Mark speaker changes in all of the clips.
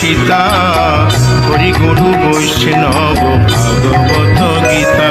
Speaker 1: সীতা হরি গুরু বৈষ্ণব ভাগবত গীতা।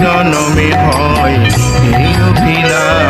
Speaker 1: জনমে হয় এই অভিলাষ।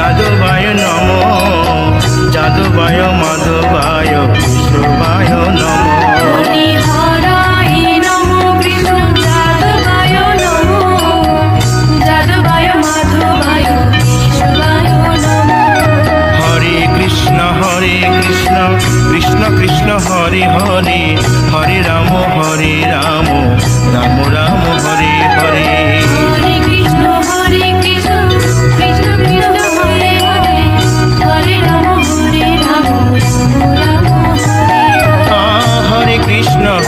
Speaker 2: যাদবায় নম। যাদবায়
Speaker 1: মাধব